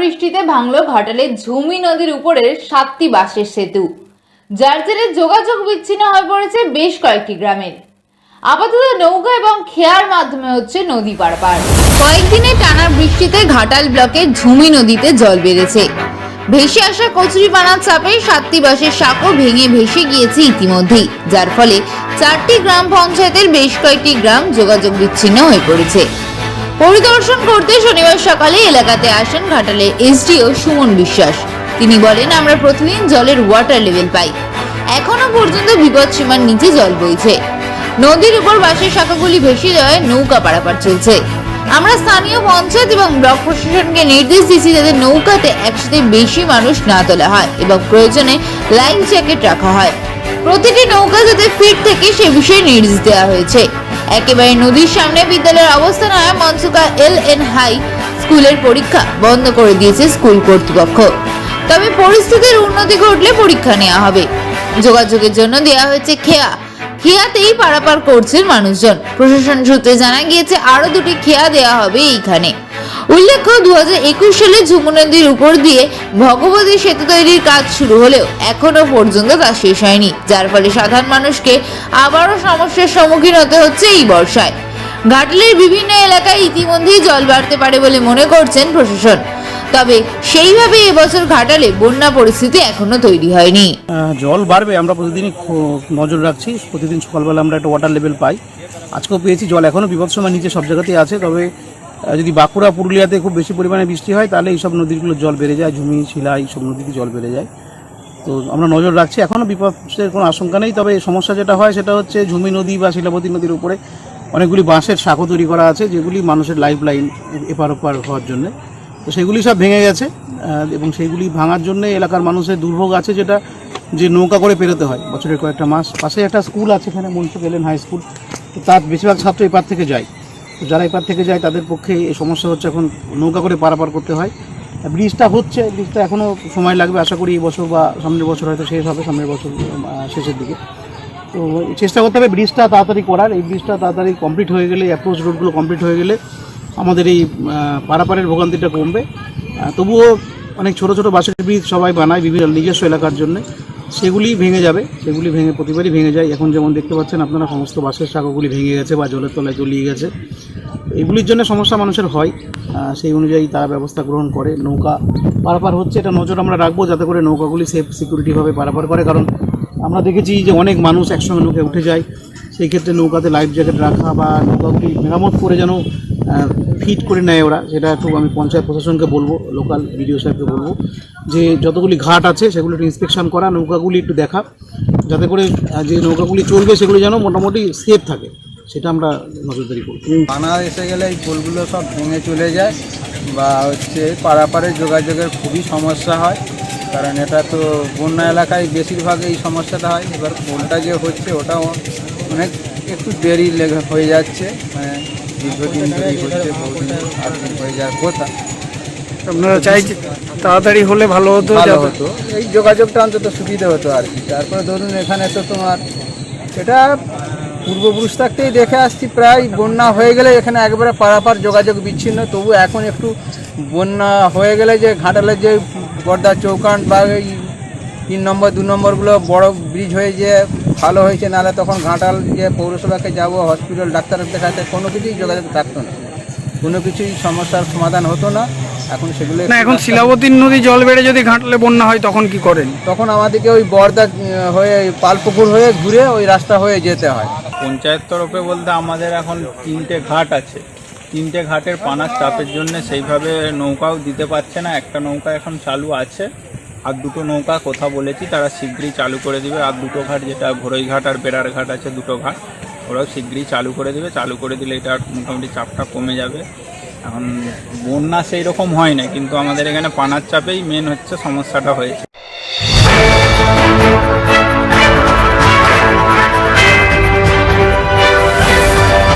বৃষ্টিতে ভাঙল ঘাটালের ঝুমি নদীর উপরের সাতটি বাঁশের সেতু। যার জেরে যোগাযোগ বিচ্ছিন্ন হয়ে পড়েছে বেশ কয়েকটি গ্রামের। আপাতত নৌকা এবং খেয়ার মাধ্যমে হচ্ছে নদী পারাপার কয়েকদিনে টানা বৃষ্টিতে ঘাটাল ব্লকের ঝুমি নদীতে জল বেড়েছে। ভেসে আসা কচুরিপানার চাপে সাতটি বাঁশের সাঁকো ভেঙে ভেসে গিয়েছে ইতিমধ্যেই, যার ফলে চারটি গ্রাম পঞ্চায়েতের বেশ কয়েকটি গ্রাম যোগাযোগ বিচ্ছিন্ন হয়ে পড়েছে। পরিদর্শন করতে শনিবার সকালে এলাকাতে আসেন ঘাটালের এসডিও সুমন বিশ্বাস। তিনি বলেন, আমরা প্রতিদিন জলের ওয়াটার লেভেল পাই। এখনও পর্যন্ত বিপদ সীমার নিচে জল বইছে। নদীর উপর বাঁশের শাখাগুলি ভেসে যাওয়ায় নৌকা পারাপার চলছে। আমরা স্থানীয় পঞ্চায়েত এবং ব্লক প্রশাসনকে নির্দেশ দিয়েছি যাতে নৌকাতে একসাথে বেশি মানুষ না তোলা হয় এবং প্রয়োজনে লাইফ জ্যাকেট রাখা হয়। প্রতিটি নৌকা যাতে ফিট থেকে সে বিষয়ে নির্দেশ দেওয়া হয়েছে। একেবারে নদীর সামনে বিদ্যালয়ের অবস্থান হয় মনসুকা এল এন হাই স্কুলের পরীক্ষা বন্ধ করে দিয়েছে স্কুল কর্তৃপক্ষ। তবে পরিস্থিতির উন্নতি ঘটলে পরীক্ষা নেওয়া হবে। যোগাযোগের জন্য দেওয়া হয়েছে খেয়া। খেয়াতেই পারাপার করছেন মানুষজন। প্রশাসন সূত্রে জানা গিয়েছে, আরও দুটি খেয়া দেওয়া হবে এইখানে। উল্লেখ্য দু সালে ঝুমু নদীর উপর দিয়ে ভগবতী সেতু তৈরির কাজ শুরু হলেও এখনও পর্যন্ত তা শেষ হয়নি, যার ফলে সাধারণ মানুষকে আবারও সমস্যার সম্মুখীন হতে হচ্ছে এই বর্ষায়। ঘাটলের বিভিন্ন এলাকায় ইতিমধ্যেই জল বাড়তে পারে বলে মনে করছেন প্রশাসন। তবে সেইভাবে এবছর ঘাটালে বন্যা পরিস্থিতি এখনও তৈরি হয়নি। জল বাড়বে, আমরা প্রতিদিনই নজর রাখছি। প্রতিদিন সকালবেলা আমরা একটা ওয়াটার লেভেল পাই। আজকেও পেয়েছি জল এখনও বিপদ সময় নিচে সব জায়গাতেই আছে, তবে যদি বাঁকুড়া, পুরুলিয়াতে খুব বেশি পরিমাণে বৃষ্টি হয়, তাহলে এইসব নদীগুলোর জল বেড়ে যায়, ঝুমি, শিলা, এইসব নদীতে জল বেড়ে যায়। তো আমরা নজর রাখছি এখনও বিপদের কোনো আশঙ্কা নেই, তবে সমস্যা যেটা হয় সেটা হচ্ছে ঝুমি নদী বা শিলাবতী নদীর উপরে অনেকগুলি বাঁশের শাখো তৈরি করা আছে, যেগুলি মানুষের লাইফ লাইন এপার ওপার হওয়ার জন্য। তো সেগুলি সব ভেঙে গেছে এবং সেইগুলি ভাঙার জন্য এলাকার মানুষের দুর্ভোগ আছে, যেটা যে নৌকা করে পেরোতে হয় বছরের কয়েকটা মাস। পাশে একটা স্কুল আছে, এখানে মনসুক এলেন হাই স্কুল তো তার বেশিরভাগ ছাত্র এপার থেকে যায়। যারা এপার থেকে যায়, তাদের পক্ষে এই সমস্যা হচ্ছে এখন নৌকা করে পারাপার করতে হয়। ব্রিজটা হচ্ছে, ব্রিজটা এখনও সময় লাগবে, আশা করি এই বছর বা সামনের বছর হয়তো শেষ হবে, সামনের বছর শেষের দিকে। তো চেষ্টা করতে হবে ব্রিজটা তাড়াতাড়ি করার। এই ব্রিজটা তাড়াতাড়ি কমপ্লিট হয়ে গেলে অ্যাপ্রোচ রোডগুলো কমপ্লিট হয়ে গেলে আমাদের এই পারাপারের ভোগান্তিটা কমবে। তবুও অনেক ছোট ছোট বাসের ব্রিজ সবাই বানায়, বিভিন্ন নিজস্ব এলাকার জন্য। সেগুলি ভেঙে যাবে, সেগুলি ভেঙে প্রতিবারই ভেঙে যায়। এখন যেমন দেখতে পাচ্ছেন আপনারা, সমস্ত বাসের শাখাগুলি ভেঙে গেছে বা জলের তলায় তলিয়ে গেছে। এগুলির জন্য সমস্যা মানুষের হয়। সেই অনুযায়ী তারা ব্যবস্থা গ্রহণ করে। নৌকা পারাপার হচ্ছে, এটা নজর আমরা রাখব, যাতে করে নৌকাগুলি সেফ সিকিউরিটিভাবে পারাপার করে। কারণ আমরা দেখেছি যে অনেক মানুষ একসঙ্গে নৌকায় উঠে যায়। সেই ক্ষেত্রে নৌকাতে লাইফ জ্যাকেট রাখা বা নৌকাগুলি মেরামত করে যেন ফিট করে নেয় ওরা, সেটা একটু আমি পঞ্চায়েত প্রশাসনকে বলব লোকাল বিডিও সাহেবকে বলব, যে যতগুলি ঘাট আছে সেগুলো একটু ইন্সপেকশন করা, নৌকাগুলি একটু দেখা, যাতে করে যে নৌকাগুলি চলবে সেগুলি যেন মোটামুটি সেফ থাকে, সেটা আমরা নজরদারি করব। বানা এসে গেলে এই পোলগুলো সব ভেঙে চলে যায় বা হচ্ছে পারাপারে যোগাযোগের খুবই সমস্যা হয়। কারণ এটা তো বন্যা এলাকায় বেশিরভাগ এই সমস্যাটা হয়। এবার পোলটা যে হচ্ছে ওটাও অনেক একটু দেরি লেগে হয়ে যাচ্ছে। মানে দীর্ঘদিন দেরি হচ্ছে বহুদিন হয়ে যাওয়ার কথা। আপনারা চাইছেন তাড়াতাড়ি হলে ভালো হতো ভালো হতো। এই যোগাযোগটা অন্তত সুবিধা হতো আর কি। তারপরে ধরুন এখানে তো তোমার এটা পূর্বপুরুষ থাকতেই দেখে আসছি প্রায় বন্যা হয়ে গেলে এখানে একবারে পারাপার যোগাযোগ বিচ্ছিন্ন। তবু এখন একটু বন্যা হয়ে গেলে যে ঘাটালের যে বর্দা চৌকান বা এই তিন নম্বর দু নম্বরগুলো বড় ব্রিজ হয়ে যে ভালো হয়েছে নাহলে তখন ঘাটাল যে পৌরসভাকে যাব হসপিটাল ডাক্তার দেখাতে কোনো কিছুই যোগাযোগ থাকতো না। কোনো কিছুই সমস্যার সমাধান হতো না। এখন সেগুলো না এখন শিলাবতীর নদী জল বেড়ে যদি ঘাটলে বন্যা হয় তখন কি করেন? তখন আমাদেরকে ওই বর্দা হয়ে পালপুকুর হয়ে ঘুরে ওই রাস্তা হয়ে যেতে হয়। পঞ্চায়েত তরফে বলতে আমাদের এখন তিনটে ঘাট আছে। তিনটে ঘাটের পানার চাপের জন্য সেইভাবে নৌকাও দিতে পারছে না। একটা নৌকা এখন চালু আছে, আর দুটো নৌকা কথা বলেছি, তারা শীঘ্রই চালু করে দিবে। আর দুটো ঘাট যেটা ভোরই ঘাট আর বেড়ার ঘাট আছে দুটো ঘাট, ওরাও শীঘ্রই চালু করে দিবে। চালু করে দিলে এটা মোটামুটি চাপটা কমে যাবে। এখন বন্যা সেই রকম হয় না, কিন্তু আমাদের এখানে পানার চাপেই মেন হচ্ছে সমস্যাটা হয়েছে।